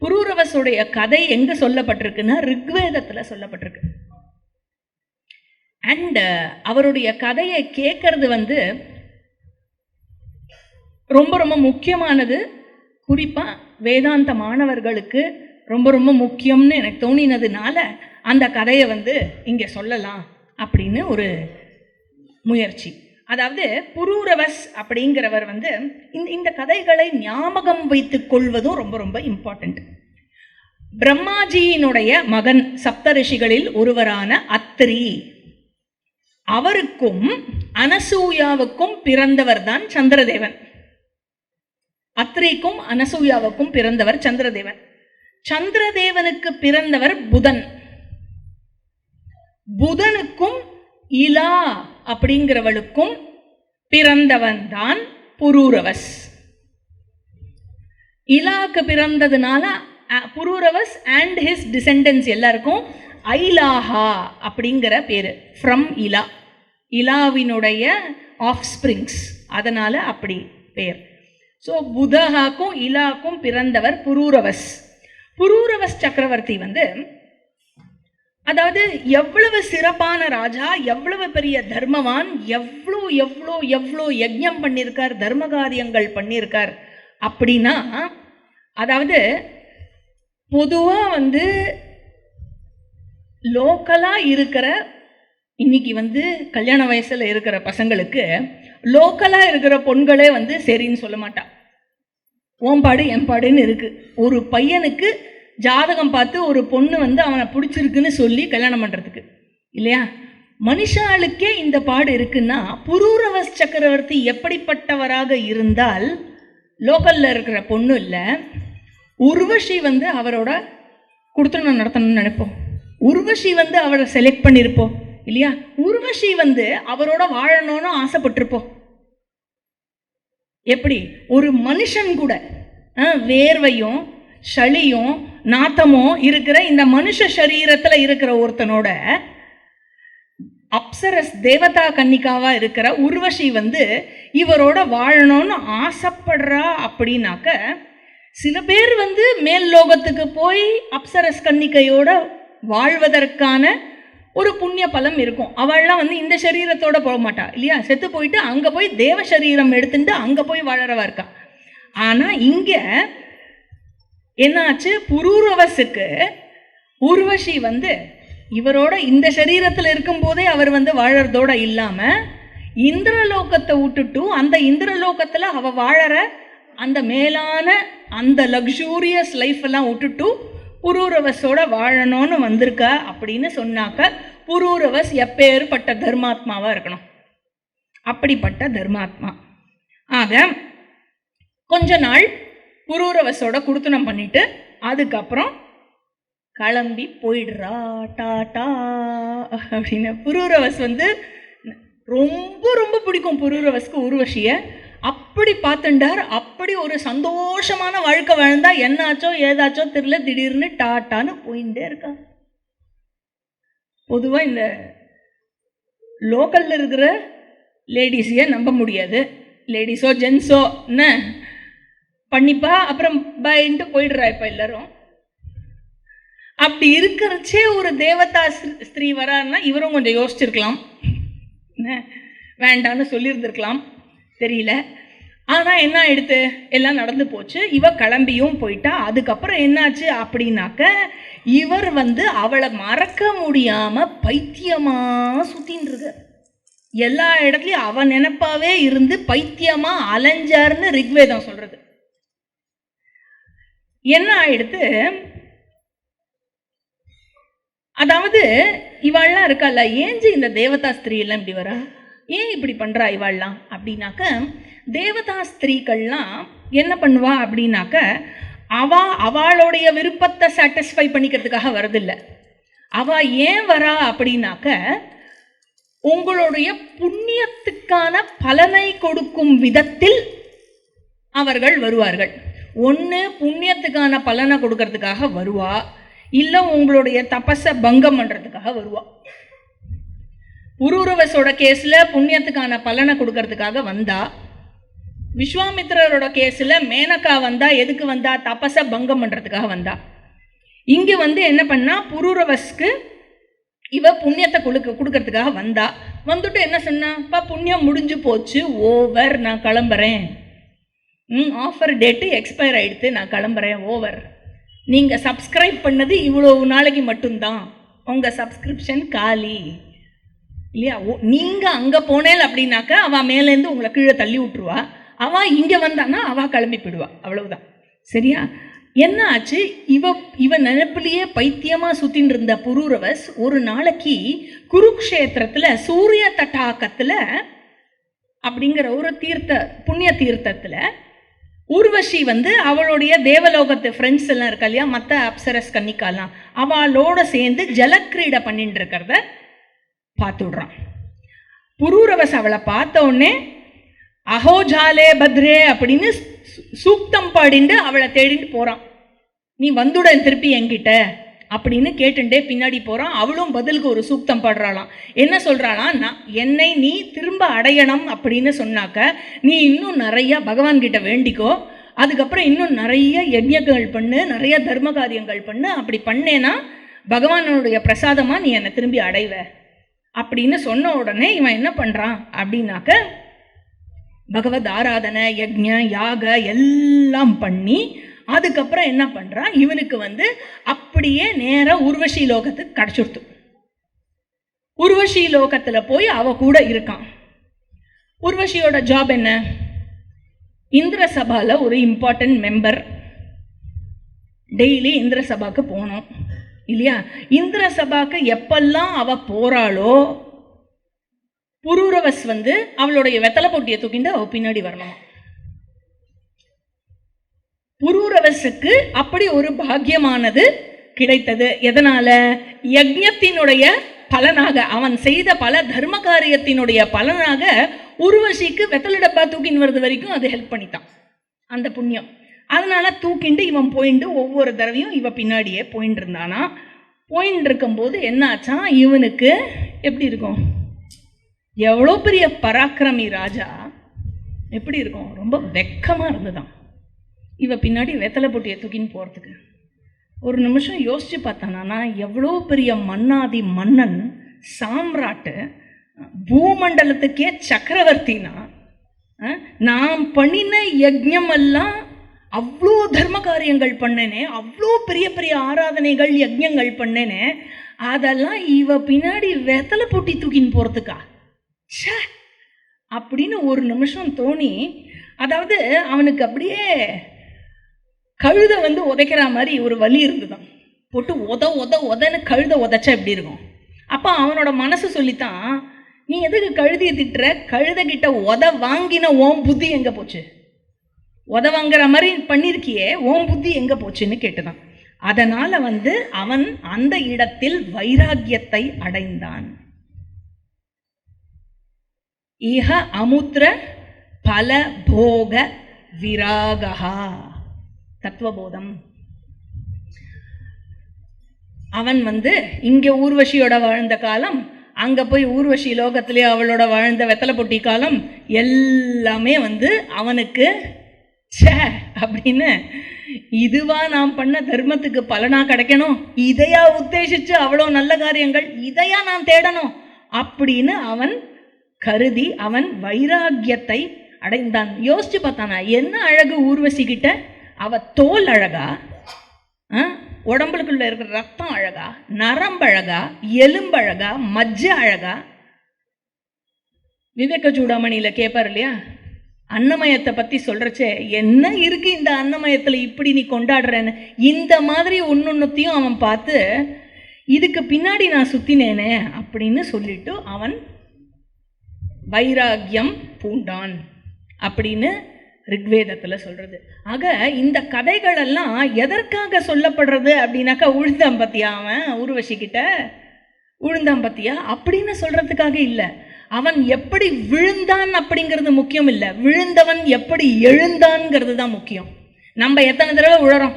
புரூரவசுடைய கதை எங்க சொல்லப்பட்டிருக்குன்னா ரிக்வேதத்துல சொல்லப்பட்டிருக்கு. அண்ட் uh, அவருடைய கதையை கேட்கறது வந்து ரொம்ப ரொம்ப முக்கியமானது. குறிப்பா வேதாந்த மாணவர்களுக்கு ரொம்ப ரொம்ப முக்கியம்னு எனக்கு தோணினதுனால அந்த கதையை வந்து இங்க சொல்லலாம் அப்படின்னு ஒரு முயற்சி. அதாவது புரூரவஸ் அப்படிங்கிறவர் வந்து இந்த இந்த கதைகளை ஞாபகம் வைத்துக் கொள்வதும் ரொம்ப ரொம்ப இம்பார்ட்டண்ட் பிரம்மாஜியினுடைய மகன் சப்தரிஷிகளில் ஒருவரான அத்திரி. அவருக்கும் அனசூயாவுக்கும் பிறந்தவர் தான் சந்திரதேவன். அத்ரிக்கும் அனசூயாவுக்கும் பிறந்தவர் சந்திரதேவன். சந்திரதேவனுக்கு பிறந்தவர் புதன். புதனுக்கும் இலா அப்படிங்கிறவளுக்கும் பிறந்தவன் தான் புரூரவஸ். இலாக்கு பிறந்ததுனால அ- புரூரவஸ் அண்ட் ஹிஸ் டிசெண்டன்ஸ் எல்லாருக்கும் ஐலாஹா அப்படிங்கிற பேர். From Ila. இலாவினுடைய ஆஃப் ஸ்ப்ரிங்ஸ் அதனால் அப்படி பேர். ஸோ புதஹாக்கும் இலாக்கும் பிறந்தவர் புரூரவஸ். புரூரவஸ் சக்கரவர்த்தி வந்து அதாவது எவ்வளவு சிறப்பான ராஜா எவ்வளவு பெரிய தர்மவான் எவ்வளோ எவ்வளோ எவ்வளோ யஜ்ஞம் பண்ணியிருக்கார் தர்ம காரியங்கள் பண்ணியிருக்கார் அப்படின்னா அதாவது பொதுவாக வந்து லோக்கலாக இருக்கிற இன்னைக்கு வந்து கல்யாண வயசில் இருக்கிற பசங்களுக்கு லோக்கலாக இருக்கிற பொண்களே வந்து சரின்னு சொல்ல மாட்டா. ஓம்பாடு எம்பாடுன்னு இருக்குது ஒரு பையனுக்கு ஜாதகம் பார்த்து ஒரு பொண்ணு வந்து அவனை பிடிச்சிருக்குன்னு சொல்லி கல்யாணம் பண்ணுறதுக்கு இல்லையா? மனுஷாளுக்கே இந்த பாடு இருக்குன்னா புரூரவஸ் சக்கரவர்த்தி எப்படிப்பட்டவராக இருந்தால் லோக்கலில் இருக்கிற பொண்ணு இல்லை உர்வஷி வந்து அவரோட கொடுத்தணும் நடத்தணும்னு நினைப்போம். உர்வஷி வந்து அவரை செலக்ட் பண்ணியிருப்போம் இல்லையா? உருவஷி வந்து அவரோட வாழணும்னு ஆசைப்பட்டிருப்போம். எப்படி? ஒரு மனுஷன் கூட ஆ, வேர்வையும் சளியும் நாத்தமும் இருக்கிற இந்த மனுஷ சரீரத்தில் இருக்கிற ஒருத்தனோட அப்சரஸ் தேவதா கன்னிகாவாக இருக்கிற உர்வஷி வந்து இவரோட வாழணும்னு ஆசைப்படுறா அப்படின்னாக்க சில பேர் வந்து மேல் லோகத்துக்கு போய் அப்சரஸ் கன்னிகையோட வாழ்வதற்கான ஒரு புண்ணிய பலம் இருக்கும். அவள்லாம் வந்து இந்த சரீரத்தோட போக மாட்டா இல்லையா? செத்து போயிட்டு அங்கே போய் தேவ சரீரம் எடுத்துட்டு அங்கே போய் வாழறவா இருக்கா. ஆனால் இங்கே என்னாச்சு? புரூரவசுக்கு உர்வஷி வந்து இவரோட இந்த சரீரத்தில் இருக்கும்போதே அவர் வந்து வாழறதோட இல்லாமல் இந்திரலோகத்தை விட்டுட்டு அந்த இந்திரலோகத்தில் அவ வாழற அந்த மேலான அந்த லக்ஸூரியஸ் லைஃப் எல்லாம் விட்டுட்டு புரூரவஸோட வாழணும்னு வந்திருக்க அப்படின்னு சொன்னாக்க புரூரவஸ் எப்பேற்பட்ட தர்மாத்மாவாக இருக்கணும். அப்படிப்பட்ட தர்மாத்மா. ஆக கொஞ்ச நாள் புரூரவசோட குடுத்தனம் பண்ணிட்டு அதுக்கப்புறம் கிளம்பி போயிடுறா டாட்டா அப்படின்னு. புரூரவஸ் வந்து ரொம்ப ரொம்ப பிடிக்கும் புரூரவஸ்க்கு உருவஷிய அப்படி பார்த்துண்டார் அப்படி ஒரு சந்தோஷமான வாழ்க்கை வாழ்ந்தா என்னாச்சோ ஏதாச்சோ தெரியல திடீர்னு டாட்டான்னு போயிட்டே இருக்கா. பொதுவாக இந்த லோக்கலில் இருக்கிற லேடிஸையே நம்ப முடியாது. லேடிஸோ ஜென்ஸோ என்ன? பண்ணிப்பா அப்புறம் பயன்ட்டு போயிடுறா இப்போ எல்லாரும். அப்படி இருக்கிறச்சே ஒரு தேவதா ஸ்ரீ- ஸ்திரீ வரான்னா இவரும் கொஞ்சம் யோசிச்சிருக்கலாம். வேண்டான்னு சொல்லியிருந்திருக்கலாம். தெரியல. ஆனால் என்ன ஆயிடுத்து எல்லாம் நடந்து போச்சு. இவ கிளம்பியும் போயிட்டா. அதுக்கப்புறம் என்னாச்சு அப்படின்னாக்க இவர் வந்து அவளை மறக்க முடியாம பைத்தியமா சுத்தின்னு இருக்கார் எல்லா இடத்துலையும் அவன் நினைப்பாவே இருந்து பைத்தியமா அலைஞ்சார்னு ரிக்வேதம் சொல்றது. என்ன ஆயிடுத்து? அதாவது இவாள்லாம் இருக்கால ஏஞ்சி இந்த தேவதா ஸ்திரீ எல்லாம் இப்படி வரா? ஏன் இப்படி பண்றா இவாள்லாம்? அப்படின்னாக்க தேவதா ஸ்திரீகள்லாம் என்ன பண்ணுவா அப்படின்னாக்க அவ அவளுடைய விருப்பத்தை சாட்டிஸ்ஃபை பண்ணிக்கிறதுக்காக வரதில்லை. அவ ஏன் வரா அப்படின்னாக்க உங்களுடைய புண்ணியத்துக்கான பலனை கொடுக்கும் விதத்தில் அவர்கள் வருவார்கள். ஒன்று புண்ணியத்துக்கான பலனை கொடுக்கறதுக்காக வருவா இல்லை உங்களுடைய தபஸை பங்கம் பண்ணுறதுக்காக வருவா. உருவரவசோட கேஸில் புண்ணியத்துக்கான பலனை கொடுக்கறதுக்காக வந்தா விஸ்வாமித்திரரோட கேஸில் மேனகா வந்தா எதுக்கு வந்தா தபஸை பங்கம் பண்ணுறதுக்காக வந்தா. இங்கே வந்து என்ன பண்ணா புரூரவஸ்க்கு இவ புண்ணியத்தை கொடுக்க கொடுக்கறதுக்காக வந்தா. வந்துட்டு என்ன சொன்னாப்பா புண்ணியம் முடிஞ்சு போச்சு ஓவர் நான் கிளம்புறேன். ம் ஆஃபர் டேட்டு எக்ஸ்பயர் ஆகிடுத்து நான் கிளம்புறேன். ஓவர் நீங்கள் சப்ஸ்கிரைப் பண்ணது இவ்வளோ நாளைக்கு மட்டும்தான். உங்கள் சப்ஸ்கிரிப்ஷன் காலி. இல்லையா? நீங்கள் அங்கே போனேல் அப்படின்னாக்கா அவள் மேலேருந்து உங்களை கீழே தள்ளி விட்டுருவா. அவள் இங்கே வந்தான்னா அவள் கிளம்பி போயிடுவா. அவ்வளவுதான். சரியா? என்ன ஆச்சு? இவ இவ நினைப்பிலேயே பைத்தியமாக சுற்றின்னு இருந்த புரூரவஸ் ஒரு நாளைக்கு குருக்ஷேத்திரத்தில் சூரிய தட்டாக்கத்தில் அப்படிங்கிற ஒரு தீர்த்த புண்ணிய தீர்த்தத்தில் ஊர்வஷி வந்து அவளுடைய தேவலோகத்து ஃப்ரெண்ட்ஸ் எல்லாம் இருக்கா இல்லையா? மற்ற அப்சரஸ் கன்னிக்காலாம். அவளோட சேர்ந்து ஜலக்கிரீடை பண்ணிட்டு இருக்கிறத பார்த்து விடுறான். புரூரவஸ் அவளை பார்த்த உடனே அஹோஜாலே பத்ரே அப்படின்னு சூக்தம் பாடிண்டு அவளை தேடிட்டு போகிறான் நீ வந்துடன் திருப்பி என்கிட்ட. அப்படின்னு கேட்டுண்டே பின்னாடி போகிறான் அவளும் பதிலுக்கு ஒரு சூக்தம் பாடுறாளாம். என்ன சொல்கிறாளாம் நான் என்னை நீ திரும்ப அடையணும் அப்படின்னு சொன்னாக்க நீ இன்னும் நிறையா பகவான்கிட்ட வேண்டிக்கோ. அதுக்கப்புறம் இன்னும் நிறைய யஜ்யங்கள் பண்ணு நிறைய தர்ம காரியங்கள் பண்ணு. அப்படி பண்ணேன்னா பகவானுடைய பிரசாதமாக நீ என்னை திரும்பி அடைவ. அப்படின்னு சொன்ன உடனே இவன் என்ன பண்ணுறான் அப்படின்னாக்க பகவத் ஆராதனை யஜ்யம் யாக எல்லாம் பண்ணி அதுக்கப்புறம் என்ன பண்ணுறான் இவனுக்கு வந்து அப்படியே நேராக உர்வஷி லோகத்துக்கு கிடச்சிடுத்து உர்வஷி லோகத்தில் போய் அவ கூட இருக்கான். உர்வஷியோட ஜாப் என்ன? இந்திர சபாவில் ஒரு இம்பார்ட்டன்ட் மெம்பர் டெய்லி இந்திர சபாக்கு போகணும். இல்லையா? இந்திர சபாக்கு எப்பெல்லாம் அவ போறாளோ புரூரவஸ் வந்து அவளுடைய வெத்தலை போட்டியை தூக்கிட்டு அவள் பின்னாடி வரணும். புரூரவசுக்கு அப்படி ஒரு பாக்கியமானது கிடைத்தது. எதனால? யஜ்ஞத்தினுடைய பலனாக அவன் செய்த பல தர்ம காரியத்தினுடைய பலனாக உருவசிக்கு வெத்தலை டப்பா தூக்கின்னு வருது வரைக்கும் அது ஹெல்ப் பண்ணித்தான் அந்த புண்ணியம். அதனால தூக்கிண்டு இவன் போயிண்டு ஒவ்வொரு தடவையும் இவன் பின்னாடியே போயின்னு இருந்தானா? போயின்னு இருக்கும்போது என்னாச்சா இவனுக்கு எப்படி இருக்கும்? எவ்வளோ பெரிய பராக்கிரமி ராஜா. எப்படி இருக்கும்? ரொம்ப வெக்கமாக இருந்துதான். இவ பின்னாடி வெத்தலை பொட்டியை தூக்கின்னு போகிறதுக்கு ஒரு நிமிஷம் யோசித்து பார்த்தானா எவ்வளோ பெரிய மன்னாதி மன்னன் சாம்ராட்டு பூமண்டலத்துக்கே சக்கரவர்த்தினா நான் பண்ணின யஜ்ஞம் எல்லாம் அவ்வளோ தர்ம காரியங்கள் பண்ணேனே அவ்வளோ பெரிய பெரிய ஆராதனைகள் யஜ்யங்கள் பண்ணேனே அதெல்லாம் இவ பின்னாடி வெத்தலை போட்டி தூக்கின்னு போகிறதுக்கா ச்சே! அப்படின்னு ஒரு நிமிஷம் தோணி அதாவது அவனுக்கு அப்படியே கழுதை வந்து உதைக்கிற மாதிரி ஒரு வலி இருந்துதான். போட்டு உத உத உதன்னு கழுதை உதைச்சா எப்படி இருக்கும்? அப்போ அவனோட மனசு சொல்லித்தான் நீ எதுக்கு கழுதியை திட்டுற? கழுத கிட்ட உத வாங்கின ஓம் புத்தி எங்கே போச்சு? உத வாங்குற மாதிரி பண்ணியிருக்கியே ஓம் புத்தி எங்கே போச்சுன்னு கேட்டுதான். அதனால் வந்து அவன் அந்த இடத்தில் வைராக்கியத்தை அடைந்தான். இஹ அமுத்திர பல போக விராகா தத்துவபோதம். அவன் வந்து இங்கே ஊர்வசியோட வாழ்ந்த காலம் அங்கே போய் ஊர்வசி லோகத்திலே அவளோட வாழ்ந்த வெத்தலை பொட்டி காலம் எல்லாமே வந்து அவனுக்கு சே அப்படின்னு இதுவா நாம் பண்ண தர்மத்துக்கு பலனா கிடைக்கணும். இதையா உத்தேசிச்சு அவ்வளோ நல்ல காரியங்கள் இதையா நான் தேடணும் அப்படின்னு அவன் கருதி அவன் வைராக்கியத்தை அடைந்தான். யோசிச்சு பார்த்தானா என்ன அழகு ஊர்வசிக்கிட்ட அவள் தோல் அழகா ஆ? உடம்புக்குள்ள இருக்கிற ரத்தம் அழகா நரம்பழகா எலும்பழகா அழகா மஜ்ஜ அழகா விவேக சூடாமணியில் கேட்பார் இல்லையா அன்னமயத்தை பற்றி சொல்கிறச்சே என்ன இருக்குது இந்த அன்னமயத்தில் இப்படி நீ கொண்டாடுறேன்னு இந்த மாதிரி ஒன்னொன்னுத்தையும் அவன் பார்த்து இதுக்கு பின்னாடி நான் சுற்றினேனே அப்படின்னு சொல்லிட்டு அவன் வைராக்கியம் பூண்டான் அப்படின்னு ரிக்வேதத்தில் சொல்கிறது ஆக இந்த கதைகளெல்லாம் எதற்காக சொல்லப்படுறது அப்படின்னாக்கா உழுந்தான் பத்தியா அவன் ஊர்வசிக்கிட்ட? உழுந்தான் பத்தியா? அப்படின்னு சொல்கிறதுக்காக இல்லை. அவன் எப்படி விழுந்தான் அப்படிங்கிறது முக்கியம் இல்லை. விழுந்தவன் எப்படி எழுந்தான்ங்கிறது தான் முக்கியம். நம்ம எத்தனை தடவை உழறோம்